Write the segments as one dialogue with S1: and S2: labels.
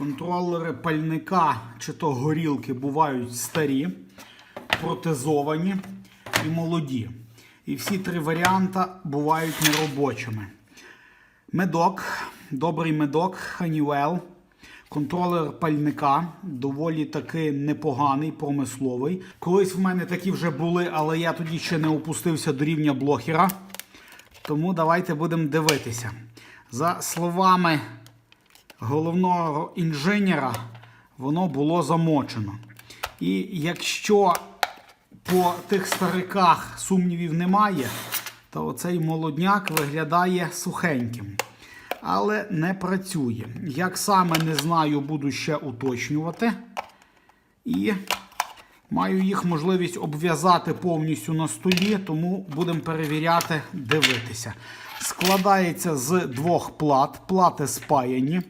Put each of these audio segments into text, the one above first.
S1: Контролери пальника чи то горілки бувають старі, протезовані і молоді. І всі три варіанти бувають неробочими. Медок, добрий медок, Honeywell. Контролер пальника доволі таки непоганий, промисловий. Колись в мене такі вже були, але я тоді ще не опустився до рівня блохера. Тому давайте будемо дивитися. За словами головного інженера, воно було замочено. І якщо по тих стариках сумнівів немає, то оцей молодняк виглядає сухеньким. Але не працює. Як саме не знаю, буду ще уточнювати. І маю їх можливість обв'язати повністю на столі, тому будемо перевіряти, дивитися. Складається з двох плат. Плати спаяні.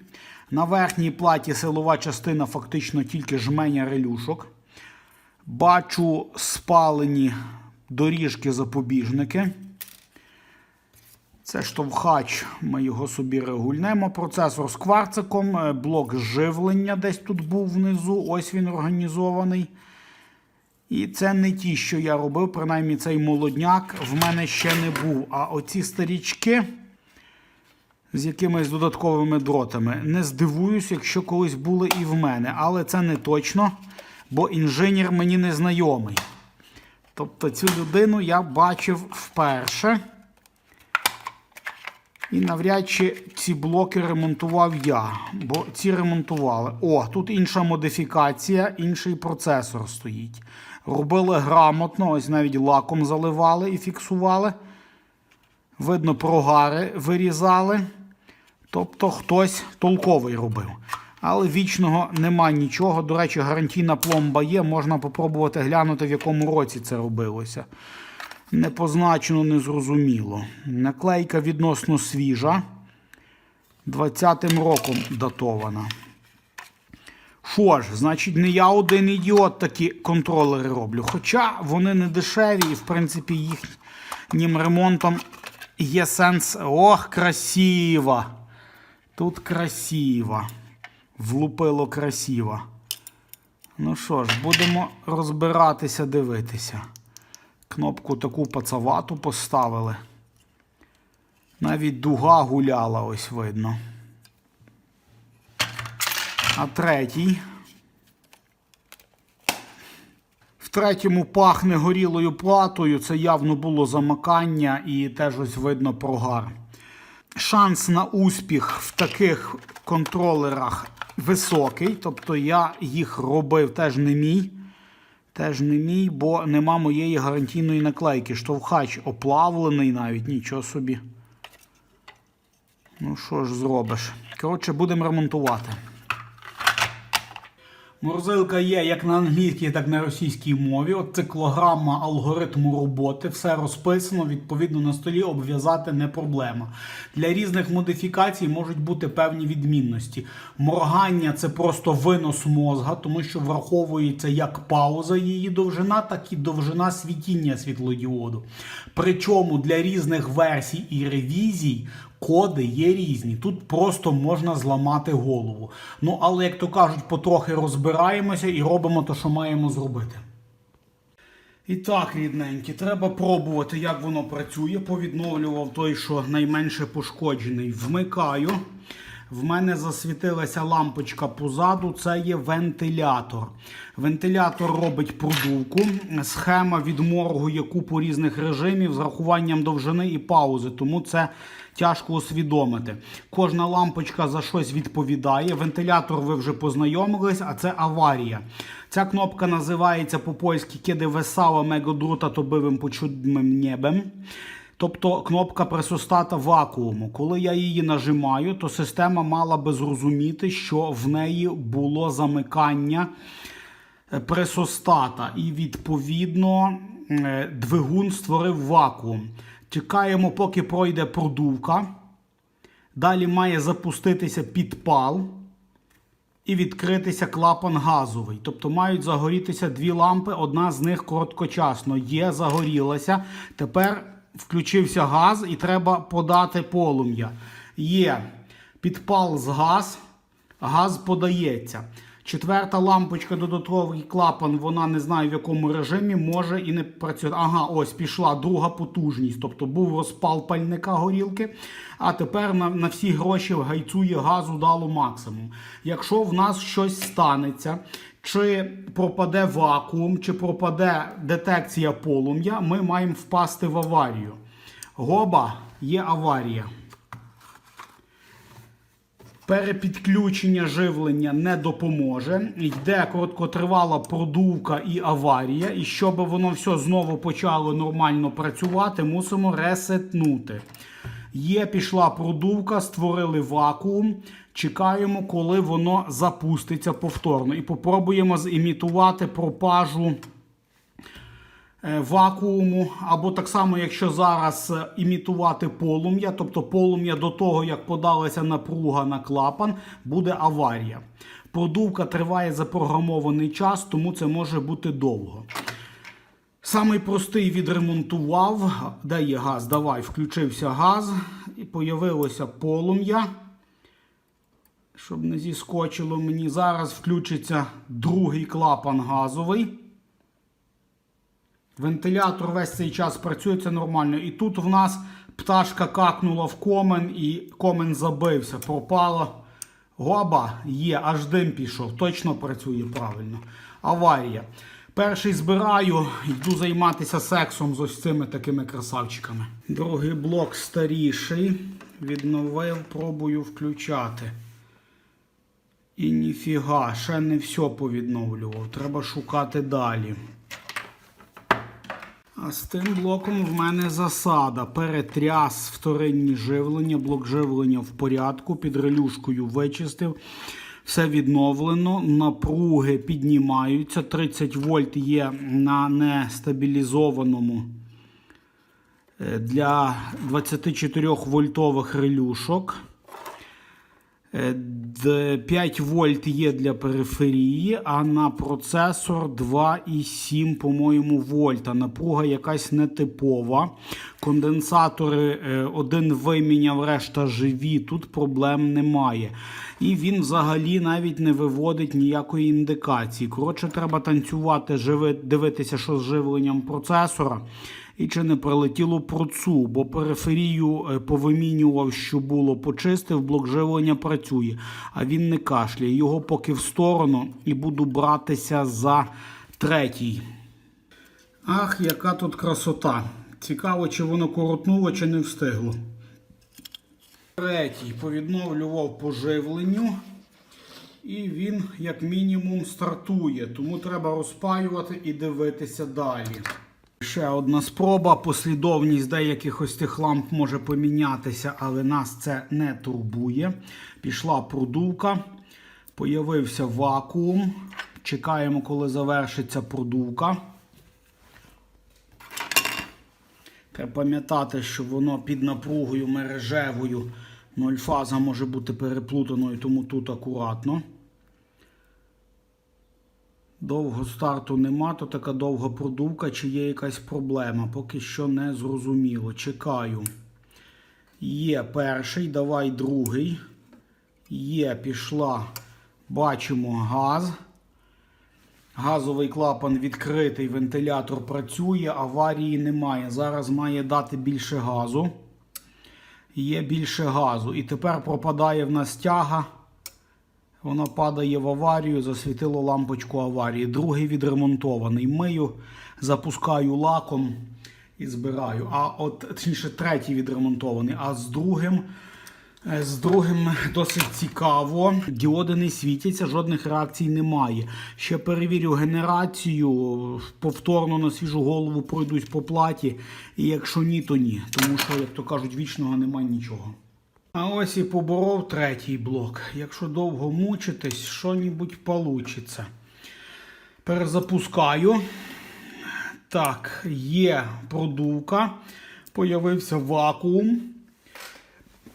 S1: На верхній платі силова частина фактично тільки жменя релюшок. Бачу спалені доріжки запобіжники. Це штовхач, ми його собі регульнемо. Процесор з кварциком, е, блок живлення десь тут був внизу, ось він організований. І це не ті, що я робив, принаймні цей молодняк в мене ще не був. А оці старічки з якимись додатковими дротами. Не здивуюсь, якщо колись були і в мене. Але це не точно, бо інженер мені не знайомий. Тобто цю людину я бачив вперше. І навряд чи ці блоки ремонтував я, бо ці ремонтували. О, тут інша модифікація, інший процесор стоїть. Робили грамотно, ось навіть лаком заливали і фіксували. Видно, прогари вирізали. Тобто хтось толковий робив. Але вічного нема нічого. До речі, гарантійна пломба є. Можна попробувати глянути, в якому році це робилося. Не позначено, не зрозуміло. Наклейка відносно свіжа. 20-м роком датована. Що ж, значить, не я один ідіот такі контролери роблю. Хоча вони не дешеві і, в принципі, їхнім ремонтом є сенс. Ох, красиво! Тут красиво. Влупило красиво. Ну що ж, будемо розбиратися, дивитися. Кнопку таку пацавату поставили. Навіть дуга гуляла, ось видно. А третій. В третьому пахне горілою платою. Це явно було замикання і теж ось видно прогар. Шанс на успіх в таких контролерах високий. Тобто я їх робив теж не мій. Теж не мій, бо нема моєї гарантійної наклейки. Штовхач оплавлений навіть, нічого собі. Ну що ж зробиш? Коротше, будемо ремонтувати. Морозилка є як на англійській, так і на російській мові. От циклограма алгоритму роботи, все розписано, відповідно на столі обв'язати не проблема. Для різних модифікацій можуть бути певні відмінності. Моргання це просто винос мозга, тому що враховується як пауза її довжина, так і довжина світіння світлодіоду. Причому для різних версій і ревізій коди є різні. Тут просто можна зламати голову. Ну, але, як то кажуть, потрохи розбираємося і робимо те, що маємо зробити. І так, рідненькі, треба пробувати, як воно працює. Повідновлював той, що найменше пошкоджений. Вмикаю. В мене засвітилася лампочка позаду, це є вентилятор. Вентилятор робить продувку. Схема відморгує купу різних режимів з рахуванням довжини і паузи, тому це тяжко усвідомити. Кожна лампочка за щось відповідає. Вентилятор ви вже познайомились, а це аварія. Ця кнопка називається по-польськи «Kiedy весала мегодрута тобивим почудним небем». Тобто кнопка пресостата вакууму. Коли я її нажимаю, то система мала би зрозуміти, що в неї було замикання е, пресостата. І відповідно е, двигун створив вакуум. Чекаємо, поки пройде продувка. Далі має запуститися підпал і відкритися клапан газовий. Тобто мають загорітися дві лампи, одна з них короткочасно є, загорілася. Тепер включився газ і треба подати полум'я. Є підпал з газ, газ подається. Четверта лампочка, додатковий клапан, вона не знаю в якому режимі, може і не працює. Ага, ось пішла друга потужність. Тобто був розпал пальника горілки, а тепер на, на всі гроші гайцує газу дало максимум. Якщо в нас щось станеться, чи пропаде вакуум, чи пропаде детекція полум'я, ми маємо впасти в аварію. Гоба є аварія. Перепідключення живлення не допоможе. Йде короткотривала продувка і аварія. І щоб воно все знову почало нормально працювати, мусимо ресетнути. Є пішла продувка, створили вакуум. Чекаємо, коли воно запуститься повторно. І попробуємо зімітувати пропажу е, вакууму, або так само, якщо зараз е, імітувати полум'я, тобто полум'я до того, як подалася напруга на клапан, буде аварія. Продувка триває запрограмований час, тому це може бути довго. Самий простий відремонтував. Де є газ? Давай, включився газ, і появилося полум'я. Щоб не зіскочило мені, зараз включиться другий клапан газовий. Вентилятор весь цей час працює це нормально. І тут в нас пташка какнула в комен і комен забився. Пропала. Гоба є, аж дим пішов. Точно працює правильно. Аварія. Перший збираю, йду займатися сексом з ось цими такими красавчиками. Другий блок старіший. Відновив, пробую включати. І ніфіга, ще не все повідновлював. Треба шукати далі. А з тим блоком в мене засада. Перетряс вторинні живлення, блок живлення в порядку, під релюшкою вичистив. Все відновлено, напруги піднімаються. 30 вольт є на нестабілізованому е, для 24 вольтових релюшок. Е, д- 5 вольт є для периферії, а на процесор 2,7, по-моєму, вольта. Напруга якась нетипова. Конденсатори е, один виміняв, решта живі. Тут проблем немає. І він взагалі навіть не виводить ніякої індикації. Коротше, треба танцювати, дивитися, що з живленням процесора. І чи не прилетіло процу, бо периферію е, повимінював, що було, почистив, блок живлення працює, а він не кашляє. Його поки в сторону і буду братися за третій. Ах, яка тут красота. Цікаво, чи воно коротнуло, чи не встигло. Третій повідновлював по живленню. І він, як мінімум, стартує. Тому треба розпаювати і дивитися далі. Ще одна спроба. Послідовність деяких тих ламп може помінятися, але нас це не турбує. Пішла продувка, появився вакуум. Чекаємо, коли завершиться продувка. Треба пам'ятати, що воно під напругою мережевою. Нольфаза може бути переплутаною, тому тут акуратно. Довго старту нема, то така довга продувка, чи є якась проблема. Поки що не зрозуміло. Чекаю. Є перший, давай другий. Є, пішла. Бачимо газ. Газовий клапан відкритий, вентилятор працює, аварії немає. Зараз має дати більше газу. Є більше газу. І тепер пропадає в нас тяга. Воно падає в аварію, засвітило лампочку аварії. Другий відремонтований. Мию, запускаю лаком і збираю. А от точніше, третій відремонтований. А з другим, е, з другим досить цікаво. Діоди не світяться, жодних реакцій немає. Ще перевірю генерацію, повторно на свіжу голову пройдусь по платі. І якщо ні, то ні. Тому що, як то кажуть, вічного немає нічого. А ось і поборов третій блок. Якщо довго мучитись, що нібудь получиться. Перезапускаю. Так, є продувка. Появився вакуум.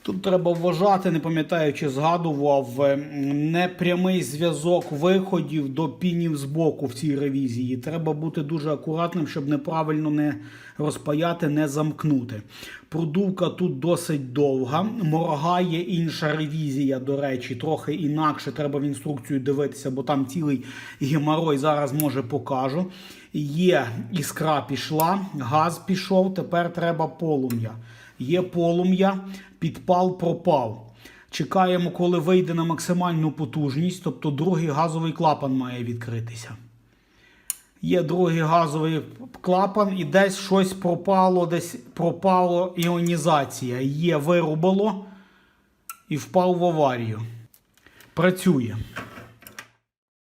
S1: Тут треба вважати, не пам'ятаю, чи згадував е, непрямий зв'язок виходів до пінів з боку в цій ревізії. Треба бути дуже акуратним, щоб неправильно не розпаяти, не замкнути. Продувка тут досить довга. Моргає інша ревізія, до речі, трохи інакше. Треба в інструкцію дивитися, бо там цілий геморой зараз може покажу. Є іскра пішла, газ пішов, тепер треба полум'я. Є полум'я, підпал пропав. Чекаємо, коли вийде на максимальну потужність, тобто другий газовий клапан має відкритися. Є другий газовий клапан, і десь щось пропало, десь пропало іонізація. Є, вирубало і впав в аварію. Працює.